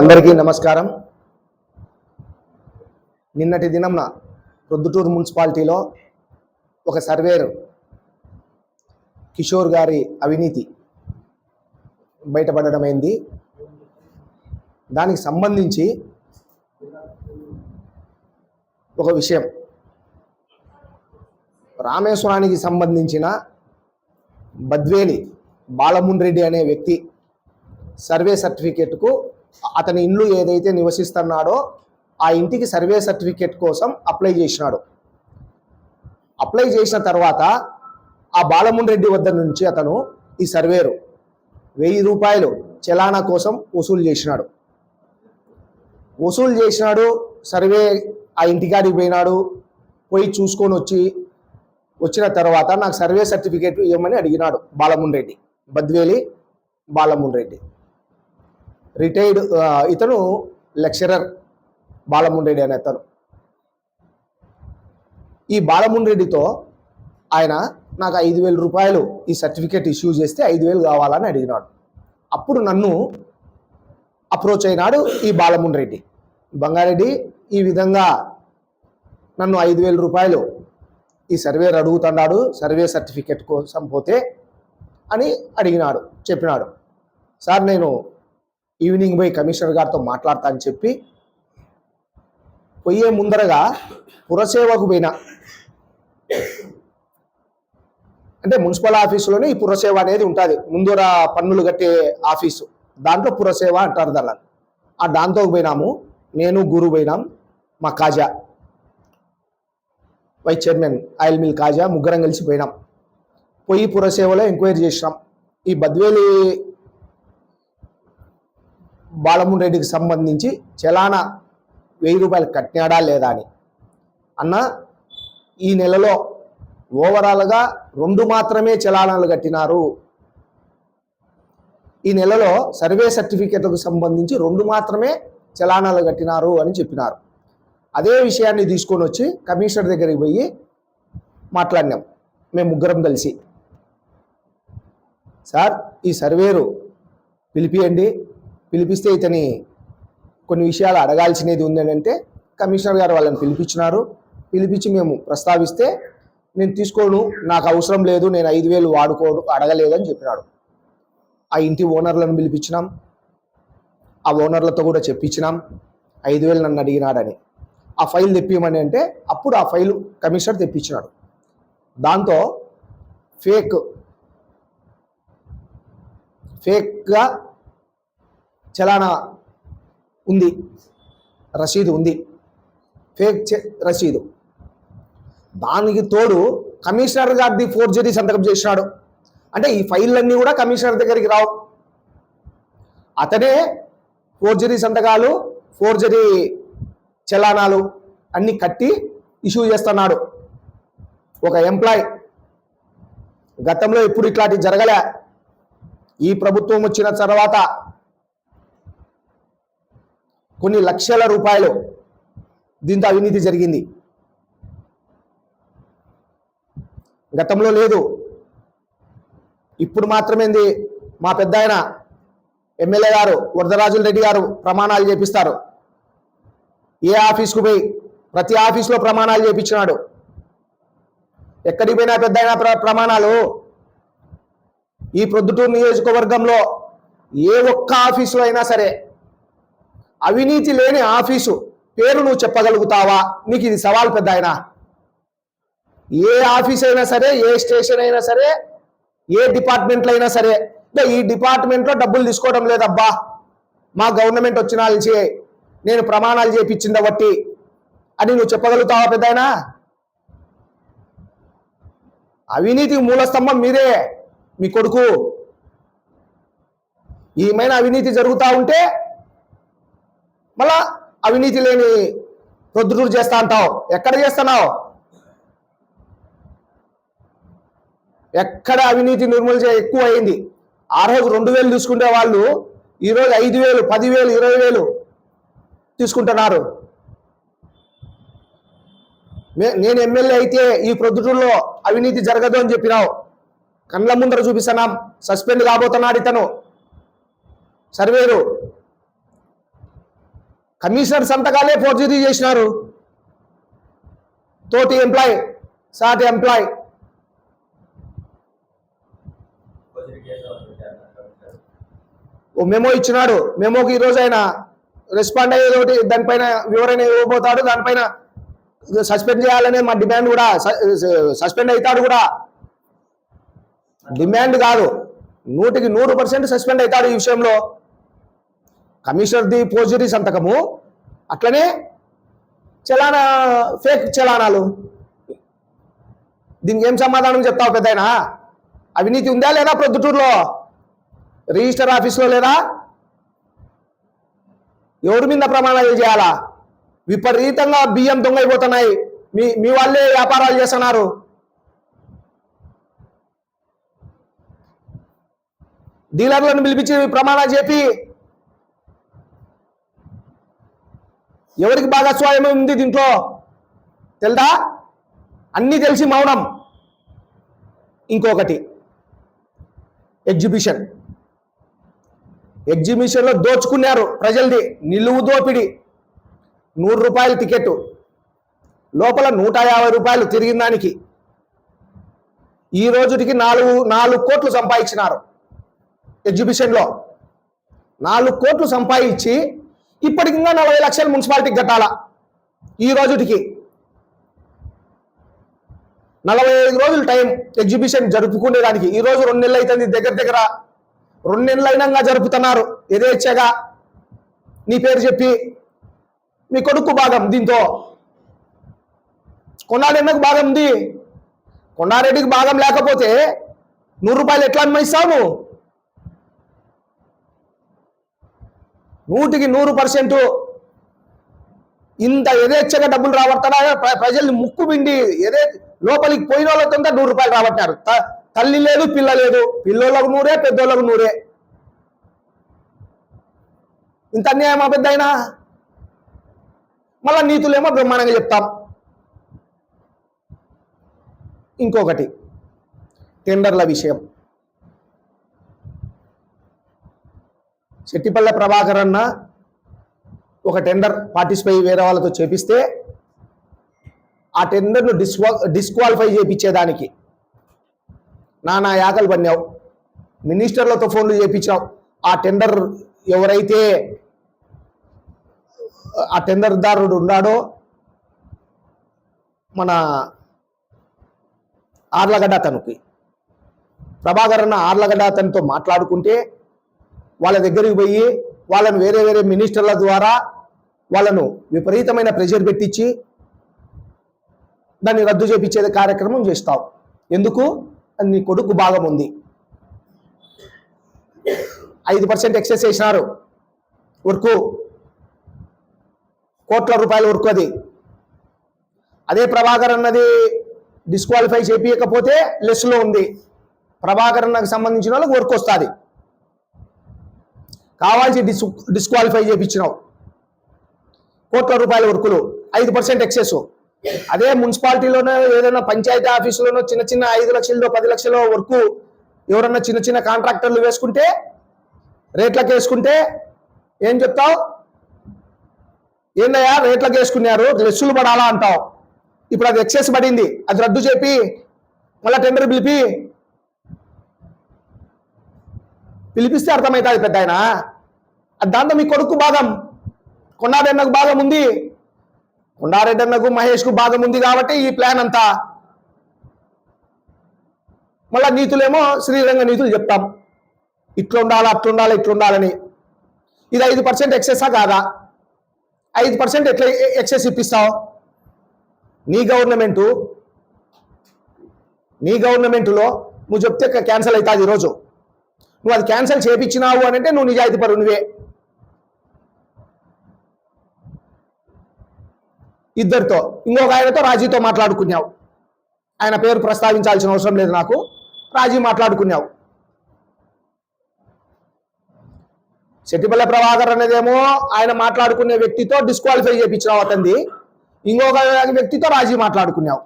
అందరికీ నమస్కారం. నిన్నటి దినంన ప్రొద్దుటూరు మున్సిపాలిటీలో ఒక సర్వేరు కిషోర్ గారి అవినీతి బయటపడడమైంది. దానికి సంబంధించి ఒక విషయం. రామేశ్వరానికి సంబంధించిన బద్వేలి బాలమున్ రెడ్డి అనే వ్యక్తి సర్వే సర్టిఫికేట్కు అతని ఇల్లు ఏదైతే నివసిస్తున్నాడో ఆ ఇంటికి సర్వే సర్టిఫికేట్ కోసం అప్లై చేసినాడు. అప్లై చేసిన తర్వాత ఆ బాలమున్ రెడ్డి వద్ద నుంచి అతను ఈ సర్వేరు వెయ్యి రూపాయలు చలానా కోసం వసూలు చేసినాడు. వసూలు చేసినాడు సర్వే ఆ ఇంటికాడికి పోయినాడు పోయి చూసుకొని వచ్చి వచ్చిన తర్వాత నాకు సర్వే సర్టిఫికేట్ ఇవ్వమని అడిగినాడు బాలమున్ రెడ్డి బద్వేలి బాలమున్ రెడ్డి. రిటైర్డ్ ఇతను లెక్చరర్ బాలముండ్రెడ్డి అనే అతను. ఈ బాలముండ్రెడ్డితో ఆయన నాకు ఐదు వేల రూపాయలు ఈ సర్టిఫికేట్ ఇష్యూ చేస్తే ఐదు వేలు కావాలని అడిగినాడు. అప్పుడు నన్ను అప్రోచ్ అయినాడు ఈ బాలముండ్రెడ్డి బంగారెడ్డి ఈ విధంగా నన్ను ఐదు వేల రూపాయలు ఈ సర్వేర్ అడుగుతున్నాడు సర్వే సర్టిఫికేట్ కోసం పోతే అని అడిగినాడు చెప్పినాడు. సార్ నేను ఈవినింగ్ పోయి కమిషనర్ గారితో మాట్లాడతా అని చెప్పి పోయే ముందరగా పురసేవకు పోయినా. అంటే మున్సిపల్ ఆఫీసులోనే ఈ పురసేవ అనేది ఉంటుంది. ముందర పన్నులు కట్టే ఆఫీసు. దాంట్లో పురసేవ అంటారు దాన్ని. ఆ దాంతో పోయినాము. నేను గురు పోయినాం. మా Kaza. Vice chairman oil mill Kaza ముగ్గురం కలిసి పోయినాం. పోయి పురసేవలో ఎంక్వైరీ చేసినాం. ఈ బద్వేలి బాలమున్ రెడ్డికి సంబంధించి చలానా వెయ్యి రూపాయలు కట్టినాడా లేదా అని. అన్న ఈ నెలలో ఓవరాల్గా రెండు మాత్రమే చలానాలు కట్టినారు. ఈ నెలలో సర్వే సర్టిఫికేట్లకు సంబంధించి రెండు మాత్రమే చలానాలు కట్టినారు అని చెప్పినారు. అదే విషయాన్ని తీసుకొని వచ్చి కమిషనర్ దగ్గరికి పోయి మాట్లాడినాం. మేము ముగ్గురం కలిసి. సార్ ఈ సర్వేరు పిలిపియండి. పిలిపిస్తే ఇతని కొన్ని విషయాలు అడగాల్సినది ఉందని అంటే కమిషనర్ గారు వాళ్ళని పిలిపించినారు. పిలిపించి మేము ప్రస్తావిస్తే నేను తీసుకోను నాకు అవసరం లేదు నేను ఐదు వేలు వాడుకోడు అడగలేదు అని చెప్పినాడు. ఆ ఇంటి ఓనర్లను పిలిపించినాం. ఆ ఓనర్లతో కూడా చెప్పించినాం. ఐదు వేలు నన్ను అడిగినాడని. ఆ ఫైల్ తెప్పియమని అంటే అప్పుడు ఆ ఫైల్ కమిషనర్ తెప్పించినాడు. దాంతో ఫేక్ ఫేక్గా చలానా ఉంది. రసీదు ఉంది. ఫేక్ రసీదు దానికి తోడు కమిషనర్ గారిది ఫోర్జరీ సంతకం చేసినాడు. అంటే ఈ ఫైళ్ళన్నీ కూడా కమిషనర్ దగ్గరికి రావు. అతనే ఫోర్జరీ సంతకాలు ఫోర్జరీ చలానాలు అన్నీ కట్టి ఇష్యూ చేస్తున్నాడు. ఒక ఎంప్లాయ్. గతంలో ఎప్పుడు ఇట్లాంటివి జరగలే. ఈ ప్రభుత్వం వచ్చిన తర్వాత కొన్ని లక్షల రూపాయలు దీంతో అవినీతి జరిగింది. గతంలో లేదు. ఇప్పుడు మాత్రమేంది? మా పెద్ద ఆయన ఎమ్మెల్యే గారు వరదరాజుల రెడ్డి గారు ప్రమాణాలు చేపిస్తారు. ఏ ఆఫీస్కు పోయి ప్రతి ఆఫీస్లో ప్రమాణాలు చేపించినాడు. ఎక్కడికి పోయినా పెద్ద అయినా ప్ర ప్రమాణాలు? ఈ ప్రొద్దుటూరు నియోజకవర్గంలో ఏ ఒక్క ఆఫీసులో అయినా సరే అవినీతి లేని ఆఫీసు. పేరు నువ్వు చెప్పగలుగుతావా? నీకు ఇది సవాల్ పెద్ద ఆయన. ఏ ఆఫీస్ అయినా సరే ఏ స్టేషన్ అయినా సరే ఏ డిపార్ట్మెంట్లో అయినా సరే. ఈ డిపార్ట్మెంట్లో డబ్బులు తీసుకోవడం లేదబ్బా. మా గవర్నమెంట్ వచ్చిన నుంచి నేను ప్రమాణాలు చేపించింది బట్టి అని నువ్వు చెప్పగలుగుతావా పెద్ద ఆయన? అవినీతి మూలస్తంభం మీరే మీ కొడుకు. ఏమైనా అవినీతి జరుగుతూ ఉంటే మళ్ళా అవినీతి లేని ప్రొద్దుటూరు చేస్తా అంటావు. ఎక్కడ చేస్తున్నావు? ఎక్కడ అవినీతి నిర్మూలన చే- ఎక్కువ అయింది ఆ రోజు రెండు వేలు తీసుకునే వాళ్ళు ఈరోజు ఐదు వేలు పదివేలు ఇరవై వేలు తీసుకుంటున్నారు. నేను ఎమ్మెల్యే అయితే ఈ ప్రొద్దుటూరులో అవినీతి జరగదు అని చెప్పినావు. కళ్ళ ముందర చూపిస్తున్నాం. సస్పెండ్ కాబోతున్నాడు ఇతను. సర్వేరు. కమిషనర్ సంతకాలే ఫోర్జరీ చేసినారు. తోటి ఎంప్లాయ్ సాటి ఎంప్లాయ్. ఓ మెమో ఇచ్చినాడు. మెమోకి ఈరోజు ఆయన రెస్పాండ్ అయ్యేది ఒకటి దానిపైన వివరణ ఇవ్వబోతాడు. దానిపైన సస్పెండ్ చేయాలనే మా డిమాండ్ కూడా సస్పెండ్ అవుతాడు కూడా. డిమాండ్ కాదు. నూటికి నూరు పర్సెంట్ సస్పెండ్ అవుతాడు ఈ విషయంలో. కమిషనర్ది ఫోర్జరీ సంతకము అట్లనే చలానా ఫేక్ చలానాలు. దీనికి ఏం సమాధానం చెప్తావు పెద్దయినా? అవినీతి ఉందా లేదా ప్రొద్దుటూరులో? రిజిస్టర్ ఆఫీస్లో లేదా? ఎవరి మీద ప్రమాణాలు చేయాలా? విపరీతంగా బియ్యం దొంగైపోతున్నాయి. మీ మీ వాళ్ళే వ్యాపారాలు చేస్తున్నారు. డీలర్లను పిలిపించి ప్రమాణాలు చెప్పి ఎవరికి భాగస్వామ్యం ఉంది దీంట్లో? తెలుదా? అన్నీ తెలిసి మౌనం. ఇంకొకటి. ఎగ్జిబిషన్ ఎగ్జిబిషన్లో దోచుకున్నారు ప్రజలది నిలువు దోపిడి. నూరు రూపాయల టికెట్ లోపల నూట యాభై రూపాయలు తిరిగిన దానికి. ఈ రోజుటికి నాలుగు నాలుగు కోట్లు సంపాదించినారు. ఎగ్జిబిషన్లో నాలుగు కోట్లు సంపాదించి ఇప్పటికి ఇంకా నలభై లక్షలు మున్సిపాలిటీకి కట్టాలా? ఈ రోజుటికి. నలభై ఐదు రోజులు టైం ఎగ్జిబిషన్ జరుపుకునేదానికి. ఈ రోజు రెండు నెలలు అవుతుంది దగ్గర దగ్గర. రెండు నెలలు అయినాక జరుపుతున్నారు. యథేచ్ఛగా నీ పేరు చెప్పి. మీ కొడుకు భాగం దీంతో. కొండారెడ్డికి భాగం ఉంది. కొండారెడ్డికి భాగం లేకపోతే నూరు రూపాయలు ఎట్లా అన్వయిస్తావు నూటికి నూరు పర్సెంట్ ఇంత యథేచ్ఛగా డబ్బులు రాబడతారా? ప్రజల్ని ముక్కు పిండి ఎదే లోపలికి పోయిన వాళ్ళతో నూరు రూపాయలు రాబట్టారు త- తల్లి లేదు పిల్ల లేదు. పిల్లోళ్ళకు నూరే పెద్దోళ్ళకు నూరే. ఇంత అన్యాయమా పెద్ద అయినా మళ్ళా నీతులేమో బ్రహ్మాండంగా చెప్తాం. ఇంకొకటి టెండర్ల విషయం. చెట్టిపల్లె ప్రభాకర్ అన్న ఒక టెండర్ పార్టిసిపై వేరే వాళ్ళతో చేపిస్తే ఆ టెండర్ను డిస్వా డిస్క్వాలిఫై చేయించేదానికి నానా యాకలు పన్నావు మినిస్టర్లతో ఫోన్లు చేయించావు ఆ టెండర్ ఎవరైతే ఆ టెండర్దారుడు ఉన్నాడో మన ఆర్లగడ్డ అతనికి. ప్రభాకర్ అన్న ఆర్లగడ్డ అతనితో మాట్లాడుకుంటే వాళ్ళ దగ్గరికి పోయి వాళ్ళను వేరే వేరే మినిస్టర్ల ద్వారా వాళ్ళను విపరీతమైన ప్రెషర్ పెట్టించి దాన్ని రద్దు చేపించే కార్యక్రమం చేస్తావు. ఎందుకు? నీ కొడుకు భాగం ఉంది. ఐదు పర్సెంట్ ఎక్సెస్ చేసినారు. వర్కు కోట్ల రూపాయల వర్క్ అది. అదే ప్రభాకర్ అన్నది డిస్క్వాలిఫై చేపించకపోతే లెస్లో ఉంది. ప్రభాకర్ అన్నకు సంబంధించిన వాళ్ళకి వర్క్ వస్తుంది. కావాల్సి డిస్ డిస్క్వాలిఫై చేయించినావు కోట్ల రూపాయల వర్కులు ఐదు పర్సెంట్ ఎక్సెస్ అదే మున్సిపాలిటీలోనో ఏదైనా పంచాయతీ ఆఫీసులోనో చిన్న చిన్న ఐదు లక్షల్లో పది లక్షల వరకు ఎవరన్నా చిన్న చిన్న కాంట్రాక్టర్లు వేసుకుంటే రేట్లకు వేసుకుంటే ఏం చెప్తావు? ఏందయ్యా రేట్లకు వేసుకున్నారు లెస్సులు పడాలా అంటావు. ఇప్పుడు అది ఎక్సెస్ పడింది అది రద్దు చెప్పి మళ్ళీ టెండర్ పిలిపి. పిలిపిస్తే అర్థమవుతుంది పెద్ద ఆయన దాంతో మీ కొడుకు భాగం. కొండారెడ్డకు భాగం ఉంది. కొండారెడ్డన్నకు మహేష్కు భాగం ఉంది కాబట్టి ఈ ప్లాన్ అంతా. మళ్ళా నీతులేమో శ్రీరంగ నీతులు చెప్తాం. ఇట్లుండాలి అట్లుండాలి ఇట్లుండాలని. ఇది ఐదు పర్సెంట్ ఎక్సెస్సా కాదా? ఐదు పర్సెంట్ ఎట్లా ఎక్సెస్ ఇప్పిస్తావు? నీ గవర్నమెంటు నీ గవర్నమెంటులో నువ్వు చెప్తే క్యాన్సిల్ అవుతుంది ఈరోజు. నువ్వు అది క్యాన్సిల్ చేపించినావు అని అంటే నువ్వు నిజాయితీ పరు నువ్వే ఇద్దరితో ఇంకొక ఆయనతో రాజీతో మాట్లాడుకున్నావు. ఆయన పేరు ప్రస్తావించాల్సిన అవసరం లేదు నాకు. రాజీ మాట్లాడుకున్నావు. శెట్టిపల్లె ప్రభాకర్ అనేదేమో ఆయన మాట్లాడుకునే వ్యక్తితో డిస్క్వాలిఫై చేయించినావు అతనిది. ఇంకొక వ్యక్తితో రాజీ మాట్లాడుకున్నావు.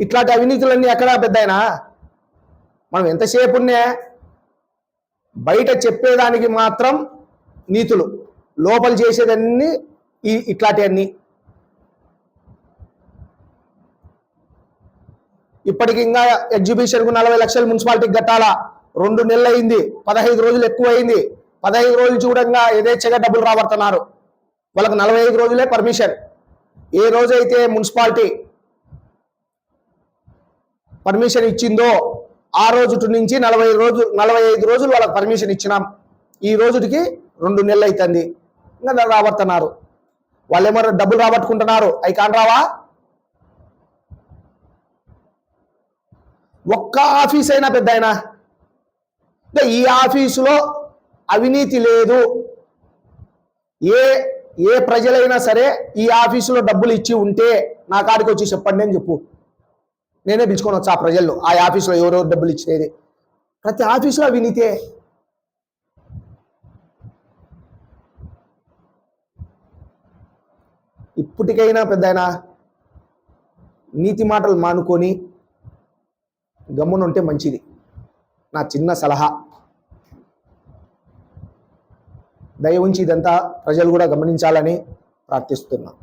ఇట్లాంటి అవినీతులన్నీ ఎక్కడా పెద్దాయనా? మనం ఎంతసేపున్నే బయట చెప్పేదానికి మాత్రం నీతులు. లోపల చేసేదన్నీ ఈ ఇట్లాంటివన్నీ ఇప్పటికి ఇంకా ఎగ్జిబిషన్కు నలభై లక్షలు మున్సిపాలిటీకి కట్టాలా? రెండు నెలలు అయింది పదహైదు రోజులు ఎక్కువ అయింది పదహైదు రోజులు చూడంగా యథేచ్ఛగా డబ్బులు రాబడుతున్నారు. వాళ్ళకి నలభై ఐదు రోజులే పర్మిషన్ ఏ రోజైతే మున్సిపాలిటీ పర్మిషన్ ఇచ్చిందో ఆ రోజు నుంచి నలభై రోజు నలభై ఐదు రోజులు వాళ్ళకి పర్మిషన్ ఇచ్చినాం. ఈ రోజుకి రెండు నెలలు అవుతుంది రాబడుతున్నారు. వాళ్ళు ఏమో డబ్బులు రాబట్టుకుంటున్నారు. అవి కాని రావా? ఒక్క ఆఫీస్ అయినా పెద్ద అయినా ఈ ఆఫీసులో అవినీతి లేదు. ఏ ఏ ప్రజలైనా సరే ఈ ఆఫీసులో డబ్బులు ఇచ్చి ఉంటే నా కాడికి వచ్చి చెప్పండి అని చెప్పు. నేనే పిలుచుకొని వచ్చా ఆ ప్రజల్లో ఆ ఆఫీసులో ఎవరెవరు డబ్బులు ఇచ్చేది ప్రతి ఆఫీసులో అవినీతే. ఇప్పటికైనా పెద్ద నీతి మాటలు మానుకొని గమ్మునుంటే మంచిది. నా చిన్న సలహా. దయ ఉంచి ఇదంతా ప్రజలు కూడా గమనించాలని ప్రార్థిస్తున్నాను